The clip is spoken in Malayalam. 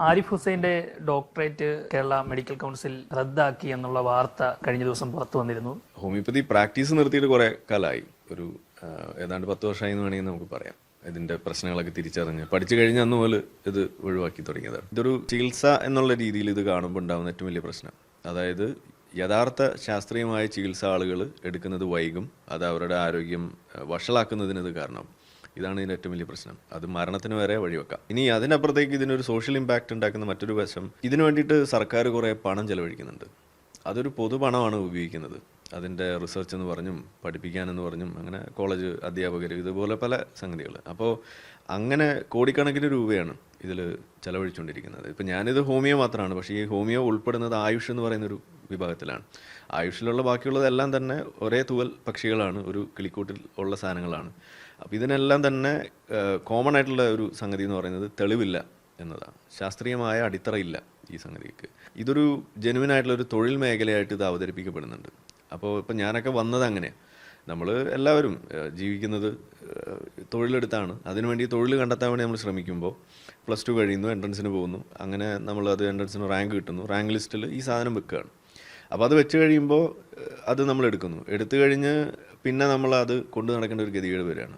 ആരിഫ് ഹുസൈന്റെ ഡോക്ടറേറ്റ് കേരള മെഡിക്കൽ കൗൺസിൽ റദ്ദാക്കി എന്നുള്ള വാർത്ത കഴിഞ്ഞ ദിവസം പുറത്തു വന്നിരുന്നു. ഹോമിയോപ്പതി പ്രാക്ടീസ് നിർത്തിയിട്ട് കുറെ കാലമായി. ഒരു ഏതാണ്ട് പത്ത് വർഷമായി എന്ന് വേണമെങ്കിൽ നമുക്ക് പറയാം. ഇതിന്റെ പ്രശ്നങ്ങളൊക്കെ തിരിച്ചറിഞ്ഞ് പഠിച്ചു കഴിഞ്ഞ അന്ന് മുതൽ ഇത് ഒഴിവാക്കി തുടങ്ങിയതാണ്. ഇതൊരു ചികിത്സ എന്നുള്ള രീതിയിൽ ഇത് കാണുമ്പോൾ ഉണ്ടാകുന്ന ഏറ്റവും വലിയ പ്രശ്നം. അതായത് യഥാർത്ഥ ശാസ്ത്രീയമായ ചികിത്സ ആളുകൾ എടുക്കുന്നത് വൈകും. അത് അവരുടെ ആരോഗ്യം വഷളാക്കുന്നതിന് ഇത് കാരണം ഇതാണ് ഇതിന്റെ ഏറ്റവും വലിയ പ്രശ്നം. അത് മരണത്തിന് വരെ വഴിവെക്കാം ഇനി അതിനപ്പുറത്തേക്ക് ഇതിനൊരു സോഷ്യൽ ഇമ്പാക്റ്റ് ഉണ്ടാക്കുന്ന മറ്റൊരു വശം ഇതിനു വേണ്ടിയിട്ട് സർക്കാർ കുറേ പണം ചെലവഴിക്കുന്നുണ്ട്. അതൊരു പൊതുപണമാണ് ഉപയോഗിക്കുന്നത്. അതിന്റെ റിസർച്ച് എന്ന് പറഞ്ഞും പഠിപ്പിക്കാനെന്ന് പറഞ്ഞും അങ്ങനെ കോളേജ് അധ്യാപകർ ഇതുപോലെ പല സംഗതികൾ. അപ്പോൾ അങ്ങനെ കോടിക്കണക്കിന് രൂപയാണ് ഇതിൽ ചെലവഴിച്ചുകൊണ്ടിരിക്കുന്നത്. ഇപ്പം ഞാനിത് ഹോമിയോ മാത്രമാണ്. പക്ഷേ ഈ ഹോമിയോ ഉൾപ്പെടുന്നത് ആയുഷ് എന്ന് പറയുന്നൊരു വിഭാഗത്തിലാണ്. ആയുഷിലുള്ള ബാക്കിയുള്ളതെല്ലാം തന്നെ ഒരേ തൂവൽ പക്ഷികളാണ് ഒരു കിളിക്കൂട്ടിൽ ഉള്ള സാധനങ്ങളാണ്. അപ്പോൾ ഇതിനെല്ലാം തന്നെ കോമൺ ആയിട്ടുള്ള ഒരു സംഗതി എന്ന് പറയുന്നത് തെളിവില്ല എന്നതാണ്. ശാസ്ത്രീയമായ അടിത്തറയില്ല ഈ സംഗതിക്ക്. ഇതൊരു ജെനുവിൻ ആയിട്ടുള്ള ഒരു തൊഴിൽ മേഖലയായിട്ട് ഇത് അവതരിപ്പിക്കപ്പെടുന്നുണ്ട്. അപ്പോൾ ഇപ്പം ഞാനൊക്കെ വന്നത് അങ്ങനെയാണ് നമ്മൾ എല്ലാവരും ജീവിക്കുന്നത് തൊഴിലെടുത്താണ്. അതിനുവേണ്ടി തൊഴിൽ കണ്ടെത്താൻ വേണ്ടി നമ്മൾ ശ്രമിക്കുമ്പോൾ പ്ലസ് ടു കഴിയുന്നു എൻട്രൻസിന് പോകുന്നു. അങ്ങനെ നമ്മൾ അത് എൻട്രൻസിന് റാങ്ക് കിട്ടുന്നു. റാങ്ക് ലിസ്റ്റിൽ ഈ സാധനം വെക്കുകയാണ്. അപ്പോൾ അത് വെച്ച് കഴിയുമ്പോൾ അത് നമ്മൾ എടുക്കുന്നു. എടുത്തു കഴിഞ്ഞ് പിന്നെ നമ്മൾ അത് കൊണ്ടു നടക്കേണ്ട ഒരു ഗതികേട് വരികയാണ്.